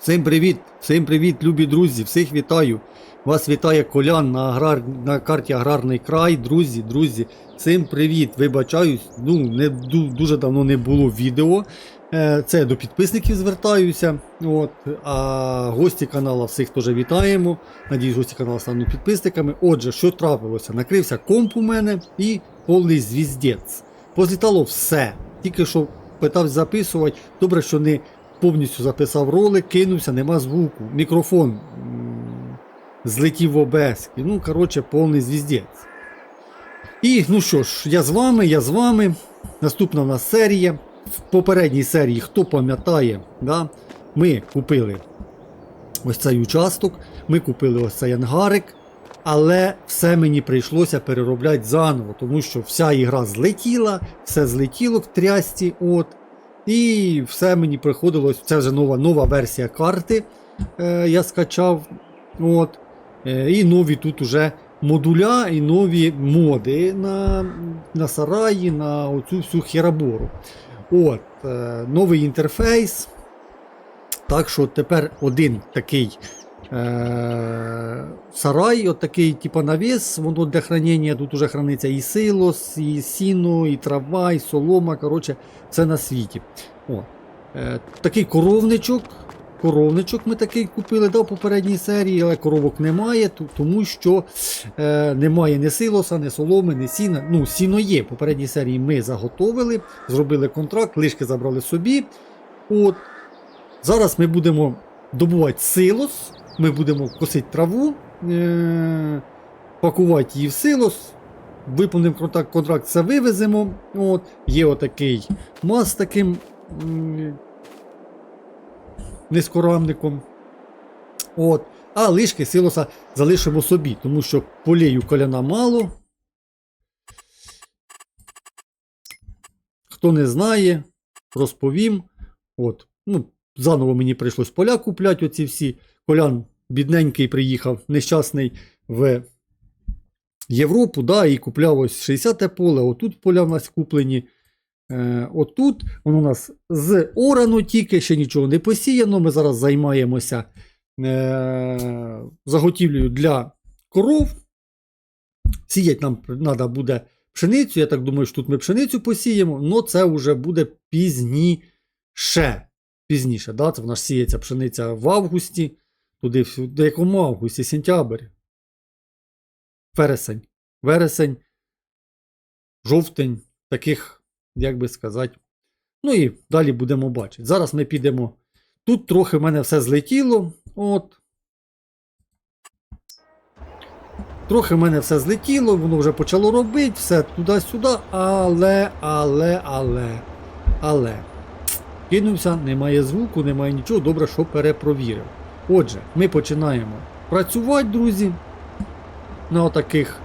Всім привіт! Всім привіт, любі друзі! Всіх вітаю! Вас вітає Колян на, аграр... на карті Аграрний край. Друзі, друзі, всім привіт! Вибачаюсь, ну не дуже давно не було відео. Е, Це до підписників звертаюся. От, а гості каналу всіх теж вітаємо. Надіюсь, гості каналу стануть підписниками. Отже, що трапилося? Накрився комп у мене і повний звіздець. Позлітало все. Тільки що питався записувати. Добре, що не повністю записав ролик, кинувся, нема звуку. Мікрофон злетів в ОБС. Ну, коротше, повний звіздець. І ну що ж, я з вами, я з вами. Наступна у нас серія. В попередній серії, хто пам'ятає, да, ми купили ось цей участок, ми купили ось цей ангарик, але все мені прийшлося переробляти заново, тому що вся ігра злетіла, все злетіло в трясці. От, і все мені приходилось. Це вже нова нова версія карти. Е, я скачав. От, е, і нові тут уже модуля і нові моди на, на сараї, на оцю всю херабору. От, е, новий інтерфейс. Так що тепер один такий сарай, от такий, типа навіс, воно для хранення, тут уже храниться і силос, і сіно, і трава, і солома. Коротше, це на світі. О, е, такий коровничок. Коровничок ми такий купили да, в попередній серії, але коровок немає, тому що е, немає ні силоса, ні соломи, ні сіна. Ну, сіно є. В попередній серії ми заготовили, зробили контракт, лишки забрали собі. От. Зараз ми будемо добувати силос, ми будемо косити траву, е- пакувати її в силос. Виповнимо контракт, контракт це вивеземо. От. Є отакий маз з таким м, низкорамником. От. А лишки силоса залишимо собі, тому що полею коляна мало. Хто не знає, розповім. От. Ну, заново мені прийшлось поля купляти, оці всі. Колян бідненький приїхав, нещасний в Європу, да, і купляв ось 60-те поле. Отут поля в нас куплені. Е, отут воно у нас з орано тільки, ще нічого не посіяно. Ми зараз займаємося е, заготівлею для коров. Сіять нам треба буде пшеницю. Я так думаю, що тут ми пшеницю посіємо, але це вже буде пізніше. Пізніше, да? Це в нас сіється пшениця в августі, туди, до якому августі, сентябрь. Вересень. Вересень, жовтень, таких, як би сказати. Ну і далі будемо бачити. Зараз ми підемо. Тут трохи в мене все злетіло. От. Трохи в мене все злетіло, воно вже почало робити, все туди-сюди, але, але, але, але. Кинувся, немає звуку, немає нічого, добре, що перепровірив. Отже, ми починаємо працювати, друзі, на отаких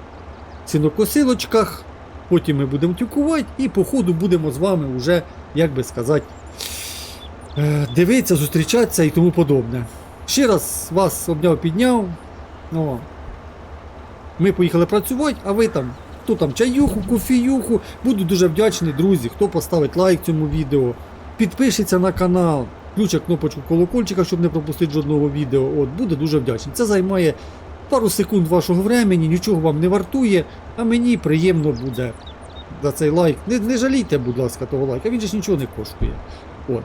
сінокосилочках. Потім ми будемо тюкувати і по ходу будемо з вами вже, як би сказати, е, дивитися, зустрічатися і тому подобне. Ще раз вас обняв, підняв. О. Ми поїхали працювати, а ви там, хто там чаюху, кофіюху. Буду дуже вдячний, друзі, хто поставить лайк цьому відео, підпишеться на канал, включить кнопочку колокольчика, щоб не пропустити жодного відео. От, буде дуже вдячний. Це займає пару секунд вашого времени, нічого вам не вартує, а мені приємно буде за цей лайк. Не, не жалійте, будь ласка, того лайка, він же ж нічого не коштує. От.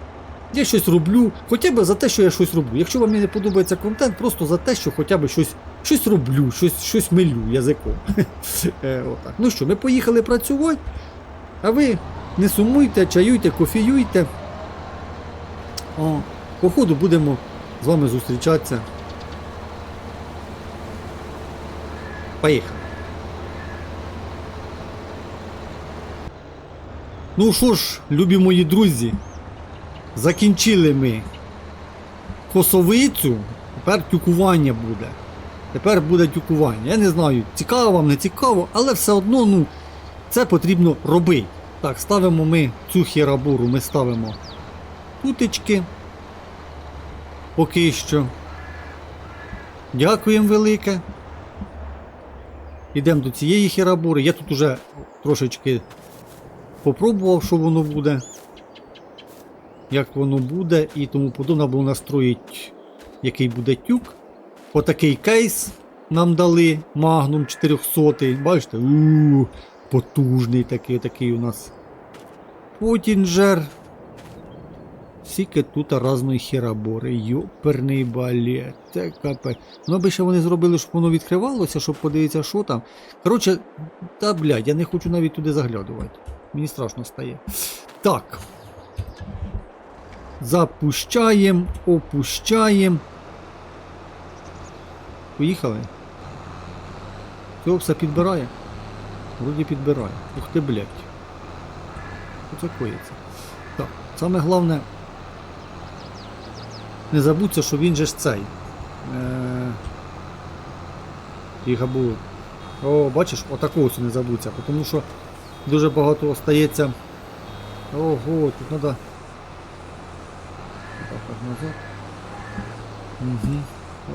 Я щось роблю, хоча б за те, що я щось роблю. Якщо вам не подобається контент, просто за те, що хоча б щось, щось роблю, щось, щось милю язиком. Е. Ну що, ми поїхали працювати, а ви не сумуйте, чаюйте, кофіюйте. О, по будемо з вами зустрічатися. Поїхали. Ну що ж, любі мої друзі, закінчили ми косовицю, тепер тюкування буде. Тепер буде тюкування. Я не знаю, цікаво вам, не цікаво, але все одно ну, це потрібно робити. Так, ставимо ми цю херабуру, ми ставимо тутечки. Поки що. Дякуємо велике. Йдемо до цієї херабури. Я тут уже трошечки попробував, що воно буде. як воно буде, і тому подобне було настроїти, який буде тюк. Отакий кейс нам дали Magnum 400. Бачите? у потужний такий, такий у нас. Потінджер. Скільки тут разної херабори. Йоперний балет. Це капець. Ну, аби ще вони зробили, щоб воно відкривалося, щоб подивитися, що там. Коротше, та блядь, я не хочу навіть туди заглядувати. Мені страшно стає. Так. Запущаємо, опущаємо. Поїхали. Цього все підбирає? Вроді підбирає. Ух ти, блядь. Що це коїться? Так, саме головне. Не забудьте, що він же ж цей. Е... Гігабулет. О, бачиш, отакого не забудься, тому що дуже багато остається. Ого, тут треба. Так, так, назад. Угу.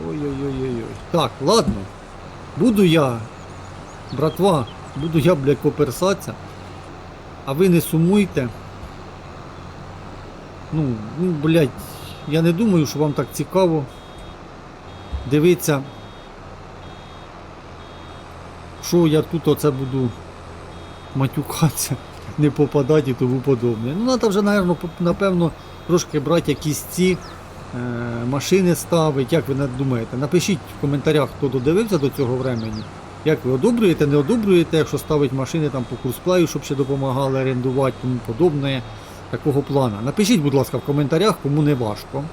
Ой-ой-ой-ой. Так, ладно. Буду я, братва, буду я, блядь, поперсатися. А ви не сумуйте. Ну, ну, блядь, я не думаю, що вам так цікаво дивитися, що я тут оце буду матюкатися, не попадати і тому подобне. Ну, треба вже, напевно, трошки брати якісь ці е, машини ставити. Як ви думаєте? Напишіть в коментарях, хто додивився до цього времени. Як ви одобрюєте, не одобрюєте, якщо ставить машини там по курсплею, щоб ще допомагали орендувати, тому подобне такого плана. Напишіть, будь ласка, в коментарях, кому не важко.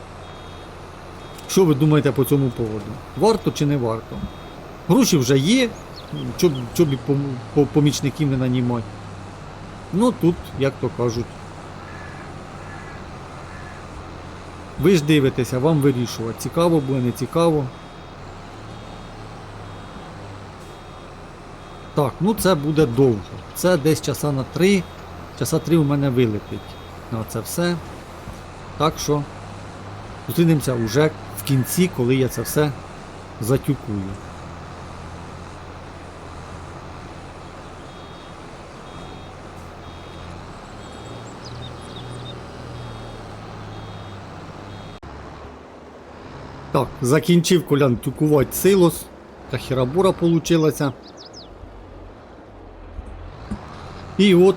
Що ви думаєте по цьому поводу? Варто чи не варто? Гроші вже є, щоб, помічників не нанімати. Ну тут, як то кажуть. Ви ж дивитеся, вам вирішувати, цікаво буде, не цікаво. Так, ну це буде довго. Це десь часа на 3. Часа 3 у мене вилетить на це все. Так що зустрінемося вже в кінці, коли я це все затюкую. Так, закінчив колян тюкувати силос. Та херабура получилася. І от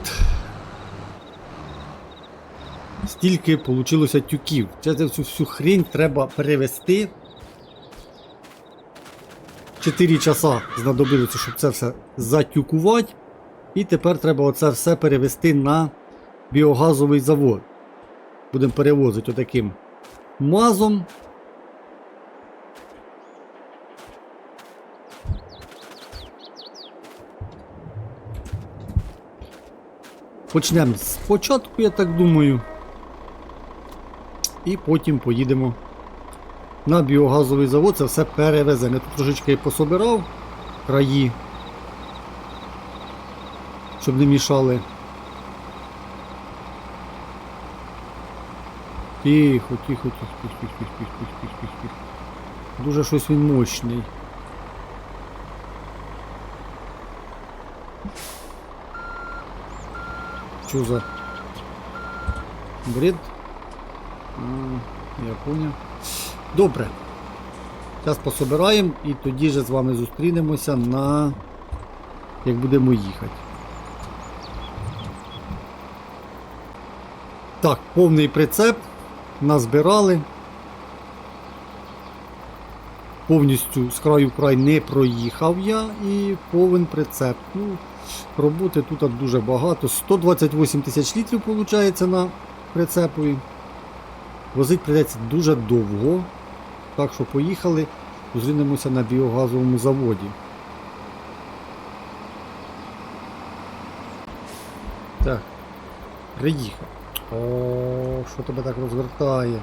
стільки вийшло тюків. Це цю всю хрень треба перевести. 4 часа знадобилося, щоб це все затюкувати. І тепер треба оце все перевести на біогазовий завод. Будемо перевозити отаким мазом. Почнемо спочатку, я так думаю. І потім поїдемо на біогазовий завод, це все перевеземо. Я тут трошечки пособирав краї, щоб не мішали. Тихо, тихо, тихо, тихо, тихо, тихо, тихо, тихо, тихо. Дуже щось він мощний. Що за бред? Я. Добре. Зараз пособираємо і тоді же з вами зустрінемося на як будемо їхати. Так, повний прицеп. Назбирали. Повністю з краю в край не проїхав я і повен прицеп. Ну, Роботи тут дуже багато. 128 тисяч літрів виходить на прицепові. Возить прийдеться дуже довго. Так що поїхали, зустрінемося на біогазовому заводі. Так, приїхав. О, що тебе так розвертає?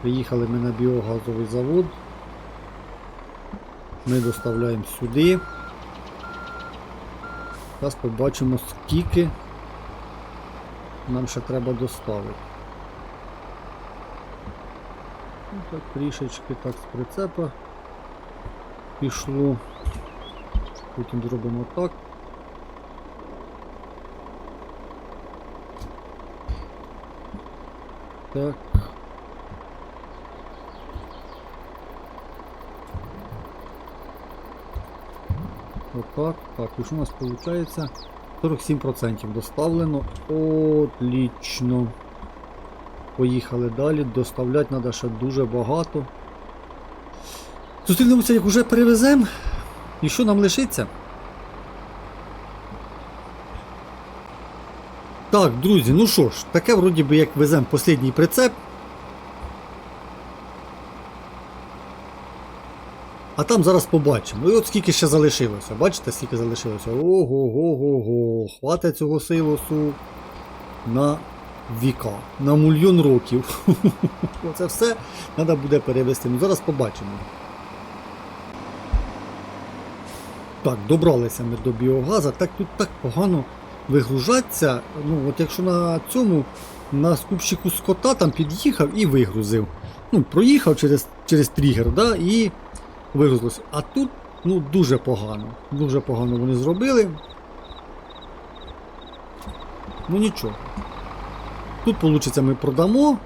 Приїхали ми на біогазовий завод. Ми доставляємо сюди. Зараз побачимо скільки нам ще треба доставити. Ну, так, трішечки так з прицепа пішло. Потім зробимо так. так. Отак, так, і що у нас виходить? 47% доставлено. Отлично. Поїхали далі. Доставляти треба ще дуже багато. Зустрінемося, як уже перевеземо. І що нам лишиться? Так, друзі, ну що ж, таке вроді би як веземо останній прицеп. А там зараз побачимо. І от скільки ще залишилося. Бачите, скільки залишилося? Ого-го-го-го. Хватить цього силосу на віка, на мільйон років. Оце все треба буде перевести. Ну зараз побачимо. Так, добралися ми до біогаза. Так тут так погано вигружаться. Ну, от якщо на цьому, на скупщику скота там під'їхав і вигрузив. Ну, проїхав через, через тригер, да, і вигрузилося. А тут ну, дуже погано. Дуже погано вони зробили. Ну нічого. Тут, виходить, ми продамо.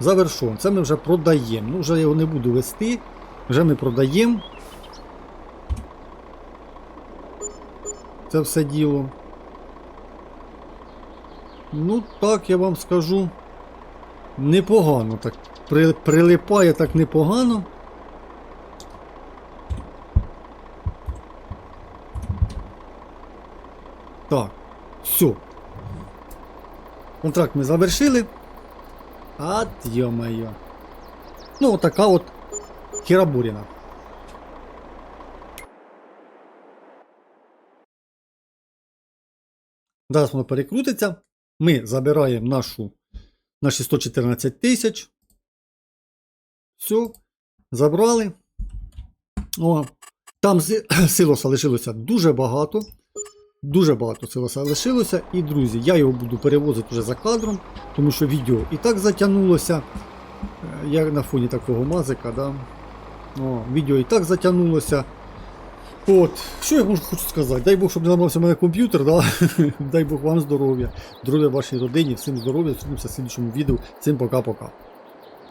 Завершон. Це ми вже продаємо. Ну, вже його не буду вести. Вже ми продаємо. Це все діло. Ну, так я вам скажу. Непогано так. При, прилипає так непогано. Так, все. Контракт ми завершили. От ё-моё. Ну, отака от херабуріна. Зараз воно перекрутиться. Ми забираємо нашу, наші 114 тисяч. Все. Забрали. О, там си- силоса лишилося дуже багато. Дуже багато силоса лишилося. І, друзі, я його буду перевозити вже за кадром, тому що відео і так затягнулося. Е, Я на фоні такого мазика, да. О, відео і так затягнулося. От, що я можу хочу сказати? Дай Бог, щоб не ламався в мене комп'ютер, да? дай Бог вам здоров'я, здоров'я вашій родині, всім здоров'я, зустрінемося в слідчому відео. Всім пока-пока.